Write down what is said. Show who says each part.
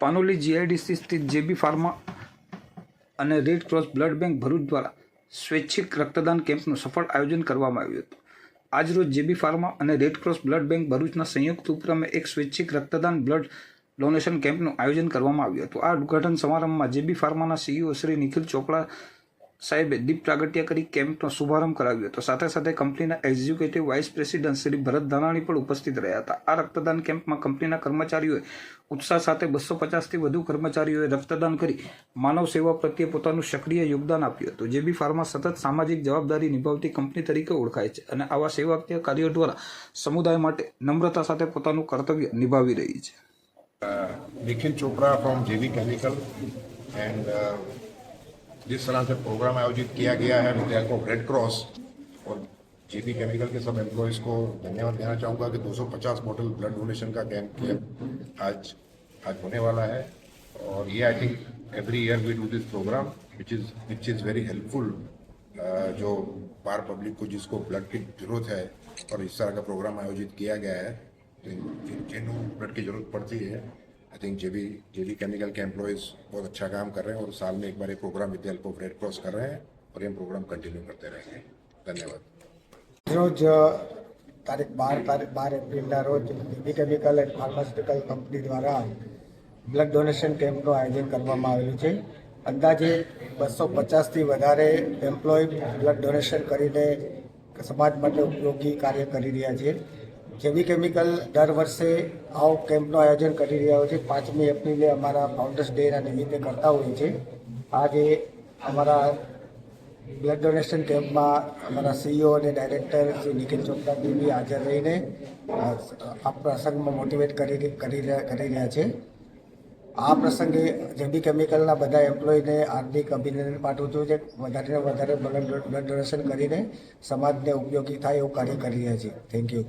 Speaker 1: Panoli GIDC સ્થિત JB pharma અને Red Cross blood bank Bharuch દ્વારા સ્વૈચ્છિક રક્તદાન કેમ્પનું સફળ આયોજન કરવામાં આવ્યું હતું. આજરોજ જેબી ફાર્મા અને રેડ ક્રોસ બ્લડ બેંક ભરૂચના સંયુક્ત ઉપક્રમે એક સ્વૈચ્છિક રક્તદાન બ્લડ ડોનેશન કેમ્પનું આયોજન કરવામાં આવ્યું હતું. આ ઉદ્ઘાટન સમારંભમાં જેબી ફાર્માના સીઈઓ શ્રી નિખિલ ચોપડા સાહેબે દીપ પ્રાગટ્યા કરી કેમ્પનો શુભારંભ કરાવ્યો હતો. સાથે સાથે કંપનીના executive vice president Shri Bharat Dhanani પણ ઉપસ્થિત રહ્યા હતા. આ રક્તદાન કેમ્પમાં કંપનીના કર્મચારીઓએ ઉત્સાહ સાથે બસો પચાસથી વધુ કર્મચારીઓએ રક્તદાન કરી માનવ સેવા પ્રત્યે પોતાનું સક્રિય યોગદાન આપ્યું હતું, જે બી ફાર્મા સતત સામાજિક જવાબદારી નિભાવતી કંપની તરીકે ઓળખાય છે અને આવા સેવાકીય કાર્યો દ્વારા સમુદાય માટે નમ્રતા સાથે પોતાનું કર્તવ્ય નિભાવી રહી છે.
Speaker 2: Nikhil Chopra from JB chemical and जिस तरह से प्रोग्राम आयोजित किया गया है विद ऑफ़ रेड क्रॉस और जेवी केमिकल के सब एम्प्लॉयज़ को धन्यवाद देना चाहूँगा कि 250 बोतल ब्लड डोनेशन का कैंप आज आज होने वाला है। और ये I think every year we do this program which is which is very helpful जो बार पब्लिक को जिसको ब्लड की ज़रूरत है और इस तरह का प्रोग्राम आयोजित किया गया है तो जिन- जिनको ब्लड की ज़रूरत पड़ती है। आई थिंक जे भी जे भी केमिकल के एम्प्लॉयज़ बहुत अच्छा काम कर रहे हैं और साल में एक बार एक program with help of Red Cross कर रहे हैं और ये प्रोग्राम कंटिन्यू करते रहेंगे धन्यवाद
Speaker 3: રોજ તારીખ બાર તારીખ બાર એપ્રિલના રોજ BB chemical and pharmaceutical company દ્વારા બ્લડ ડોનેશન કેમ્પનું આયોજન કરવામાં આવેલું છે અંદાજે બસો પચાસથી વધારે એમ્પ્લોય બ્લડ ડોનેશન કરીને સમાજ માટે ઉપયોગી કાર્ય કરી રહ્યા છે જેવી કેમિકલ દર વર્ષે આવો કેમ્પનું આયોજન કરી રહ્યા હોય છે. પાંચમી એપ્રિલે અમારા ફાઉન્ડર્સ ડેના નિમિત્તે કરતા હોઈએ છે. આજે અમારા બ્લડ ડોનેશન કેમ્પમાં અમારા સીઈઓ અને ડાયરેક્ટર શ્રી નિખિલ બી હાજર રહીને આ પ્રસંગમાં મોટિવેટ કરી કરી રહ્યા છે. આ પ્રસંગે જેબી કેમિકલના બધા એમ્પ્લોયીને હાર્દિક અભિનંદન પાઠવું છું જે વધારે વધારે બ્લડ ડોનેશન કરીને સમાજને ઉપયોગી થાય એવું કાર્ય કરી રહ્યા છે. Thank you